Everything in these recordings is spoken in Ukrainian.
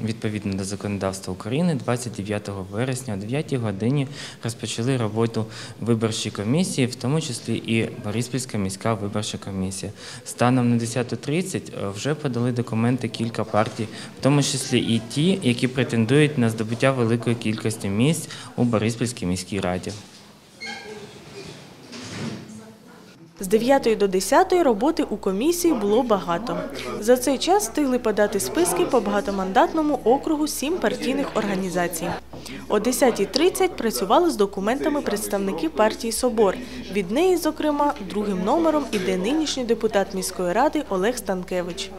відповідно до законодавства України 29 вересня о 9 годині розпочали роботу виборчої комісії, в тому числі і Бориспільська міська виборча комісія. Станом на 10.30 вже подали документи кілька партій, в тому числі і ті, які претендують на здобуття великої кількості місць у Бориспільській міській раді. З 9 до 10 роботи у комісії було багато. За цей час встигли подати списки по багатомандатному округу сім партійних організацій. О 10.30 працювали з документами представники партії Собор. Від неї, зокрема, другим номером іде нинішній депутат міської ради Олег Станкевич.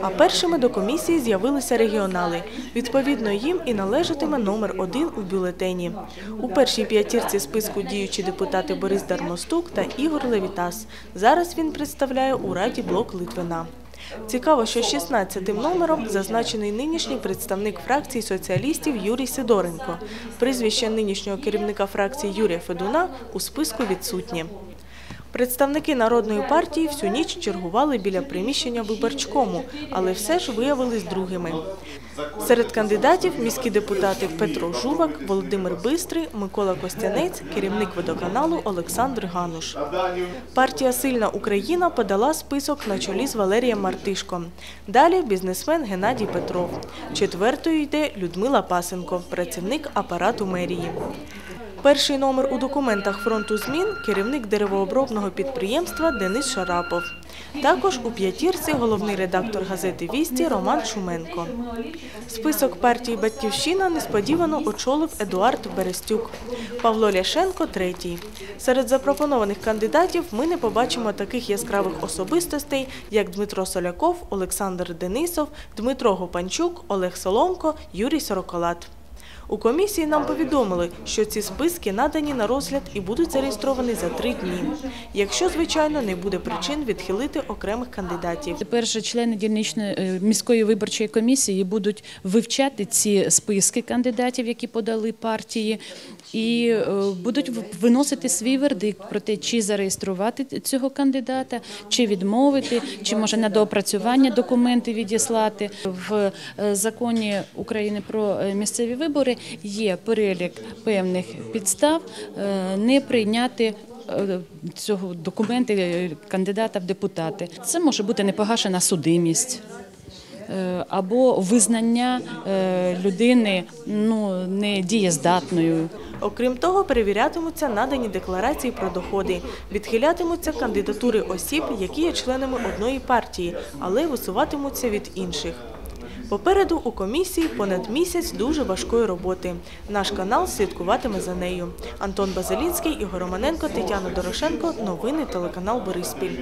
А першими до комісії з'явилися регіонали. Відповідно, їм і належатиме номер один у бюлетені. У першій п'ятірці списку діючі депутати Борис Дармостук та Ігор Левітас. Зараз він представляє у Раді блок Литвина. Цікаво, що 16-тим номером зазначений нинішній представник фракції соціалістів Юрій Сидоренко. Прізвище нинішнього керівника фракції Юрія Федуна у списку відсутнє. Представники народної партії всю ніч чергували біля приміщення виборчкому, але все ж виявились другими. Серед кандидатів міські депутати Петро Жувак, Володимир Бистрий, Микола Костянець, керівник водоканалу Олександр Гануш. Партія Сильна Україна подала список на чолі з Валерієм Мартишком. Далі бізнесмен Геннадій Петров. Четвертою йде Людмила Пасенко, працівник апарату мерії. Перший номер у документах фронту змін керівник деревообробного підприємства Денис Шарапов. Також у п'ятірці головний редактор газети Вісті Роман Шуменко. Список партії Батьківщина несподівано очолив Едуард Берестюк. Павло Ляшенко третій. Серед запропонованих кандидатів ми не побачимо таких яскравих особистостей, як Дмитро Соляков, Олександр Денисов, Дмитро Гопанчук, Олег Соломко, Юрій Сороколат. У комісії нам повідомили, що ці списки надані на розгляд і будуть зареєстровані за три дні, якщо, звичайно, не буде причин відхилити окремих кандидатів. Тепер же члени дільничної е, міської виборчої комісії будуть вивчати ці списки кандидатів, які подали партії, і е, будуть виносити свій вердикт про те, чи зареєструвати цього кандидата, чи відмовити, чи може на доопрацювання документи відіслати. В е, законі України про місцеві вибори є перелік певних підстав е, не прийняти е, цього документи е, кандидата в депутати. Це може бути непогашена судимість. Або визнання людини ну недієздатною. Окрім того, перевірятимуться надані декларації про доходи, відхилятимуться кандидатури осіб, які є членами одної партії, але висуватимуться від інших. Попереду у комісії понад місяць дуже важкої роботи. Наш канал слідкуватиме за нею. Антон Базилінський, Ігор Романенко, Тетяна Дорошенко. Новини телеканал Бориспіль.